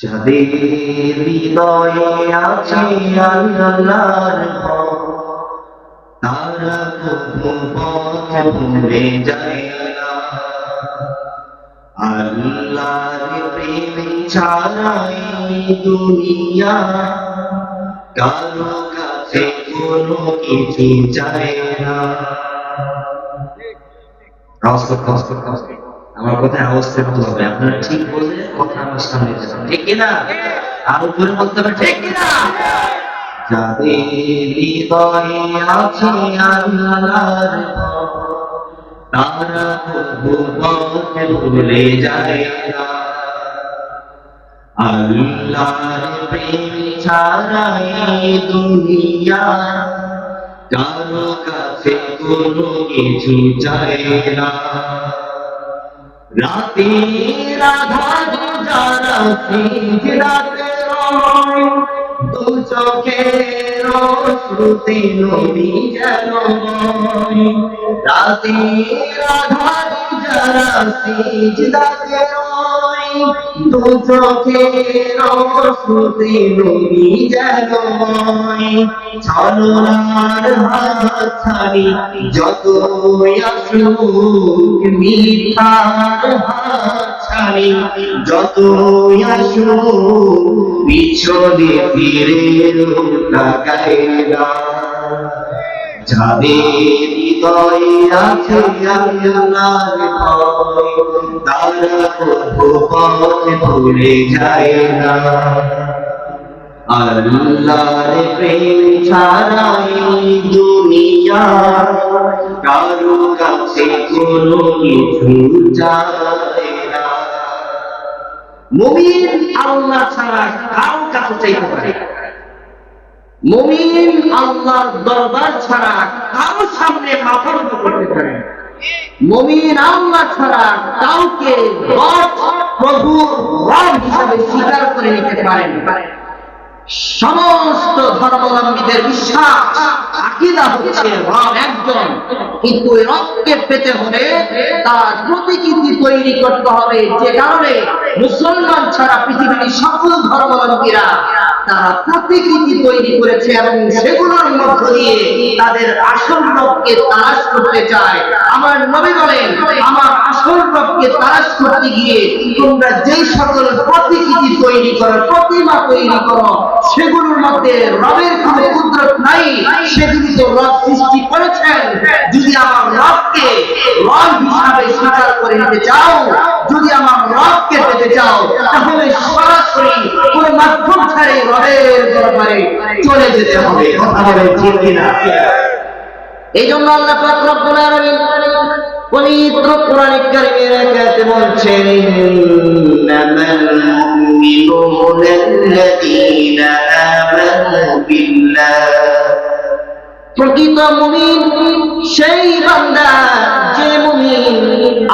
যাদের হৃদয়ে আছে আল্লাহর তারা কবু পথ ভুলে যায় না আল্লাহর প্রেম কারও কাছে কোনো কিছু চায় না। আমার কথা আওয়াজ করতে হবে আপনারা ঠিক বললে কথা আমার সামনে। ঠিক কিনা? আর উপরে বলতে হবে, ঠিক কিনা? যাদের হৃদয়ে আছে আল্লাহর তারা প্রভু ভুলে যায় আল্লাহর প্রেম ছাড়াই দুনিয়া, কারও কাছে কোনো কিছু চায় না। রাতের আধার যারা সিজদাতে রয়, দু চোখের শ্রুতি নবী যেন। রাতের আধার যারা সিজদাতে রয়, দু চোখের শ্রুতি নদী যেন ছলনার যত আসুক মিঠার হাত ছাড়ি যত আসুক ফিরে তাকায় না। যাদের হৃদয়ে আছে আল্লাহর ভয়, তারা প্রভু পথ ভুলে যায় প্রেম ছাড়াই দুনিয়া, কারও কাছে কোনো কিছু না। মুমিন আল্লাহ ছাড়া কারও কাছে চাইতে পারে মুমিন আল্লাহর দরবার ছাড়া কারও সামনে মাথা করতে পারে মুমিন আল্লাহ ছাড়া কাউকে প্রভু, রব হিসাবে স্বীকার করে নিতে পারেন সমস্ত ধর্মাবলম্বীদের বিশ্বাস, আকিদা হচ্ছে রব একজন। কিন্তু ওই রবকে পেতে হলে তার প্রতিকৃতি তৈরি করতে হবে। যে কারণে মুসলমান ছাড়া পৃথিবীর সকল ধর্মাবলম্বীরা তারা প্রতিকৃতি তৈরি করেছে এবং সেগুলোর মধ্য দিয়ে তাদের আসল রবকে তালাশ করতে চায়। আমার নবী বলেন, আমার আসল রবকে তালাশ করতে গিয়ে তোমরা যেই সকল প্রতিকৃতি তৈরি করো, প্রতিমা তৈরি করো, সেগুলোর মধ্যে রবের কোনো কুদরত নাই। সেগুলি তো রব সৃষ্টি করেছেন। যদি আমার রবকে রব হিসাবে নিতে চাও, যদি আমার রবকে পেতে চাও, তাহলে সরাসরি কোন মাধ্যম ছাড়ে রবের দরবারে চলে যেতে হবে। কথা বলে ঠিক কিনা? এই জন্য আল্লাহ পাক রব্বুল আলামিন পবিত্র কোরআন কারীমের আয়াতে বলছেন, ইন্নামাল মুমিনুনা আমানু বিল্লাহ। প্রকৃত মুমিন সেই বান্দা যে মুমিন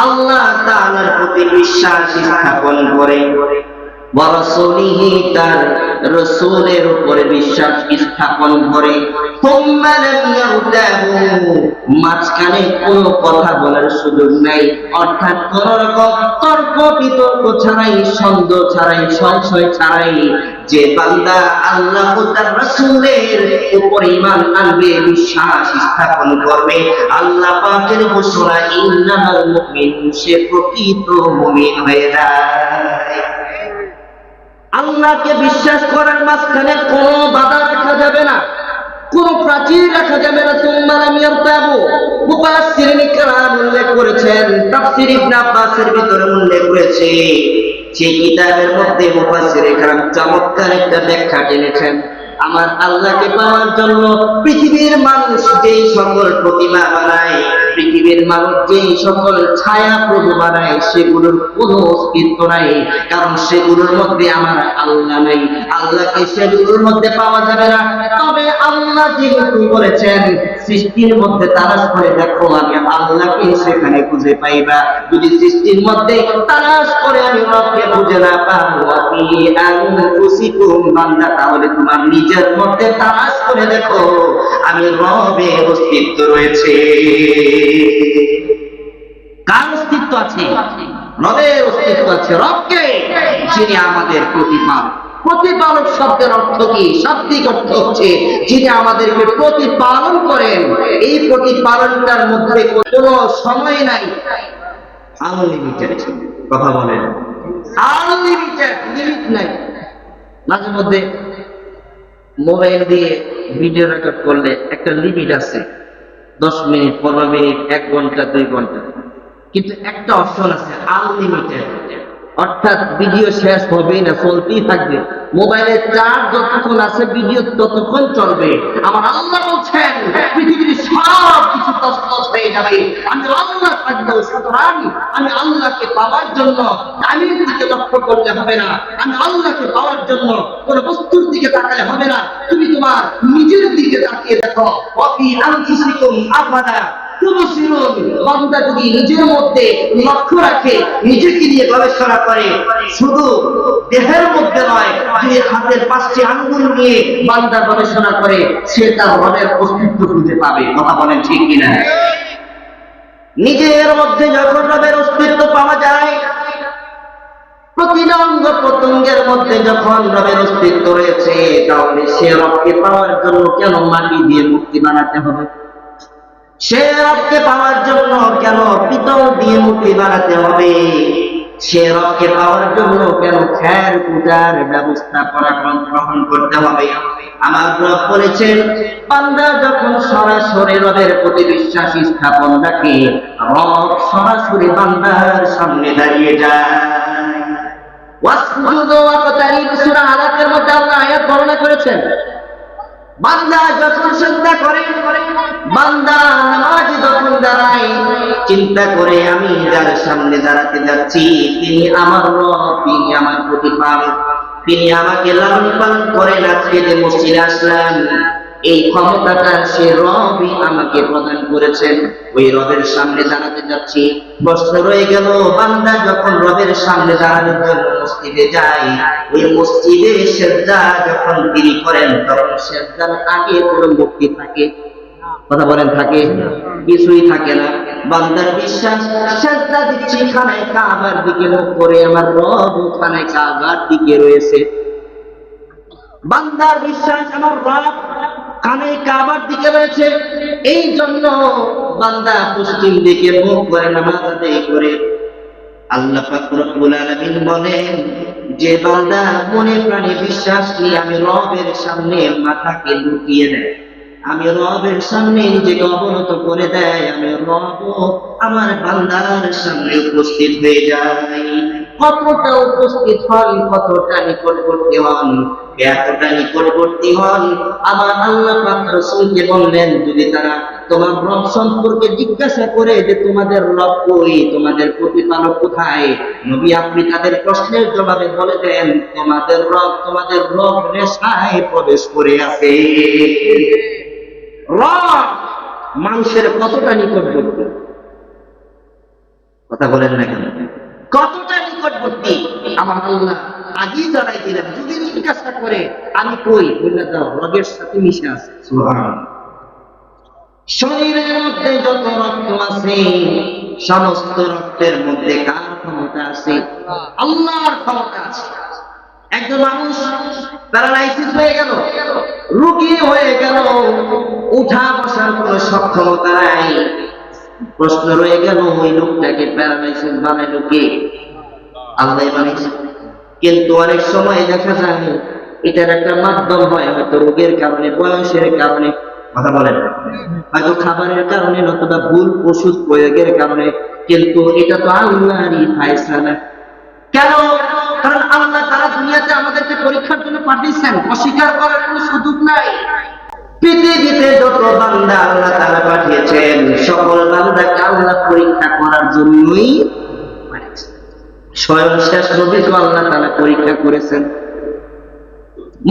আল্লাহ তাআলার প্রতি বিশ্বাস স্থাপন করে। বিশ্বাস স্থাপন করে। যে বান্দা আল্লাহ তার রাসূলের উপর ঈমান আনবে, বিশ্বাস স্থাপন করবে, আল্লাহ পাকের ঘোষণা, ইন্নামাল মুমিনুন, সে প্রকৃত মুমিন হয়ে যায়। আল্লাহকে বিশ্বাস করার মাঝখানে কোনো বাধা রাখা যাবে না। কোন প্রাচীর রাখা যাবে না। তুমালাম ইয়ারতাবু। মুফাসসিরিন কেরাম উল্লেখ করেছেন, তাফসীর ইবনে আব্বাসের ভিতরে উল্লেখ করেছে। সেই কিতাবের মধ্যে মুফাসসির কেরাম চমৎকার একটা ব্যাখ্যা টেনেছেন আমার আল্লাহকে পাওয়ার জন্য পৃথিবীর মানুষ যেই সকল প্রতিমা বানায় পৃথিবীর মানুষ যেই সকল ছায়া প্রভু বানায়, সেগুলোর কোনো অস্তিত্ব নাই, কারণ সেগুলোর মধ্যে আমার আল্লাহ নাই। আল্লাহকে সেগুলোর মধ্যে পাওয়া যাবে না। তবে আল্লাহ যেহেতু বলেছেন, সৃষ্টির মধ্যে তালাশ করে দেখো, আমি আল্লাহকে সেখানে খুঁজে পাইবা যদি সৃষ্টির মধ্যে তালাশ করে, আমি রবকে খুঁজে না পাবো। আপনি আনফুসিকুম বান্দা, তাহলে তোমার নিজের মধ্যে তালাশ করে দেখো, আমি রবের অস্তিত্ব রয়েছে। কার অস্তিত্ব আছে? রবের অস্তিত্ব আছে। রবকে যিনি আমাদের প্রতিপালক। প্রতিপালক শব্দের অর্থ কি? শাব্দিক অর্থ হচ্ছে যিনি আমাদেরকে প্রতিপালন করেন। এই প্রতিপালনটার মধ্যে কোনো সময় নাই। আনলিমিটেড কথা বলেন। আনলিমিটেড লিমিট নাই। মাঝে মধ্যে মোবাইল দিয়ে ভিডিও রেকর্ড করলে একটা লিমিট আছে। দশ মিনিট, পনেরো মিনিট, এক ঘণ্টা, দুই ঘণ্টা। কিন্তু একটা অপশন আছে আনলিমিটেড অর্থাৎ ভিডিও শেষ হবেই না, চলতেই থাকবে। মোবাইলের চার্জ যতক্ষণ আছে ভিডিও ততক্ষণ চলবে। আমার আল্লাহ বলছেন পৃথিবীর সব কিছু তসতস হয়ে যাবে। আমি আল্লাহ থাকব সুতরাং আমি আল্লাহকে পাওয়ার জন্য আমি দিকে লক্ষ্য করলে হবে না। আমি আল্লাহকে পাওয়ার জন্য কোন বস্তুর দিকে তাকালে হবে না। তুমি তোমার নিজের দিকে তাকিয়ে দেখো। অফি কিছু তুবসিরুন নিজের মধ্যে গবেষণা করে সে তার রবের অস্তিত্ব খুঁজে পাবে। কথা বলেন ঠিক কিনা? নিজের মধ্যে যখন রবের অস্তিত্ব পাওয়া যায় প্রতিটা অঙ্গ প্রত্যঙ্গের মধ্যে যখন রবের অস্তিত্ব রয়েছে, তাহলে সে রবকে পাওয়ার জন্য কেন মাটি দিয়ে মূর্তি বানাতে হবে? সে রবকে পাওয়ার জন্য কেন পিতল দিয়ে মূর্তি বানাতে হবে? সে রবকে পাওয়ার জন্য কেন খ্যার পূজার ব্যবস্থা করা গ্রহণ করতে হবে? আমার রব বলেছেন, বান্দা যখন সরাসরি রবের প্রতি বিশ্বাস স্থাপন রাখে, রব সরাসরি বান্দার সামনে দাঁড়িয়ে যায়। ওয়াসজুদু ওয়াকতারিব সূরা আলাকের মধ্যে আল্লাহ আয়াত বর্ণনা করেছেন বান্দা যখন চিন্তা করে, বান্দা নামাজ যখন দাঁড়ায়, চিন্তা করে আমি যার সামনে দাঁড়াতে যাচ্ছি, তিনি আমার রব, তিনি আমার প্রতিপালক, তিনি আমাকে লালন পালন করেন আজকে যে মসজিদে আসলাম। এই ক্ষমতাটা সে রবই আমাকে প্রদান করেছেন। ওই রবের সামনে দাঁড়াতে যাচ্ছি। প্রশ্ন রয়ে গেল, বান্দা যখন রবের সামনে দাঁড়ানোর জন্য মসজিদে যায়, ওই মসজিদে সেজদা যখন তিনি করেন, তখন সেজদার আগে কোনো মুক্তি থাকে? কথা বলেন, থাকে? কিছুই থাকে না। বান্দার বিশ্বাস, সেজদা দিচ্ছি, খানায় কাবার দিকে মুখ করে আমার রব খানায় কাবার দিকে রয়েছে। বান্দার বিশ্বাস, আমার রব কানে কাবার দিকে রয়েছে। এই জন্য বান্দা পশ্চিম দিকে মুখ করে নামাজ আদায় করে। আল্লাহ পাক রব্বুল আলামিন বলেন, যে বান্দা মনে প্রাণে বিশ্বাস নিয়ে আমি রবের সামনে মাথাকে লুকিয়ে দেয় আমি রবের সামনে নিজেকে অবনত করে দেয়। আমি রব আমার বান্দার সামনে উপস্থিত হয়ে যাই। কতটা উপস্থিত হন কতটা নিকটবর্তী হন এতটা নিকটবর্তী হন আমার আল্লাহ পাক বললেন, যদি তারা তোমার রব সম্পর্কে জিজ্ঞাসা করে যে তোমাদের রব কই, তোমাদের প্রতিপালক কোথায়, নবী আপনি তাদের প্রশ্নের জবাবে বলে দেন, তোমাদের রব তোমাদের রব নেশায় প্রবেশ করে আছে। রব মানুষের কতটা নিকটবর্তী? কথা বলেন না কেন? কতটা আমার আল্লাহ আগেই জানাই দিলেন যদি জিজ্ঞাসা করে আমি কই? বললে দাও রবের সাথে মিশে আছে। শরীরের মধ্যে যত রক্ত আছে সমস্ত রক্তের মধ্যে কার ক্ষমতা আছে? আল্লাহর ক্ষমতা আছে। একজন মানুষ প্যারালাইসিস হয়ে গেল রুগী হয়ে গেল উঠা বসার কোনো সক্ষমতা নাই। প্রশ্ন রয়ে গেল ওই লোকটাকে প্যারালাইসিস বানাইলো কে? আল্লাহ বানিয়েছে। কিন্তু অনেক সময় দেখা যায় এটার একটা মাধ্যম হয় হয়তো রোগের কারণে, বয়সের কারণে, কথা বলেন। হয়তো খাবারের কারণে নতুবা ভুল ওষুধ প্রয়োগের কারণে, কিন্তু এটা তো আল্লাহরই ফায়সালা। কেন? কারণ আল্লাহ তারা দুনিয়াতে আমাদেরকে পরীক্ষার জন্য পাঠিয়েছেন, অস্বীকার করার কোনো সুযোগ নাই। পৃথিবীতে যত বান্দা আল্লাহ তারা পাঠিয়েছেন, সকল বান্দাকে আল্লাহ পরীক্ষা করার জন্যই স্বয়ং শেষ নবী তো আল্লাহ তারা পরীক্ষা করেছেন।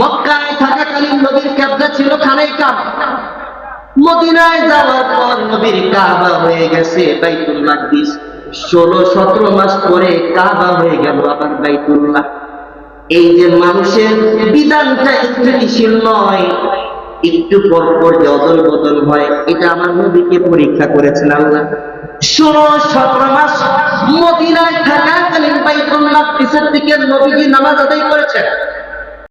মক্কায় থাকাকালীন ছিল খানাই কাবা মদিনায় যাওয়ার পর কাবা হয়ে গেছে ষোলো, সতেরো মাস পরে কাবা হয়ে গেল আবার বাইতুল্লাহ। এই যে মানুষের বিধানটা স্থিতিশীল নয়, একটু পর পর যে অদল বদল হয়, এটা আমার নবীকে পরীক্ষা করেছেন আল্লাহ। ষোলো সতেরো মাস মদিনায় থাকাকালীন বাইতুল্লাহ পিসের দিকে নবীজি নামাজ আদায় করেছেন।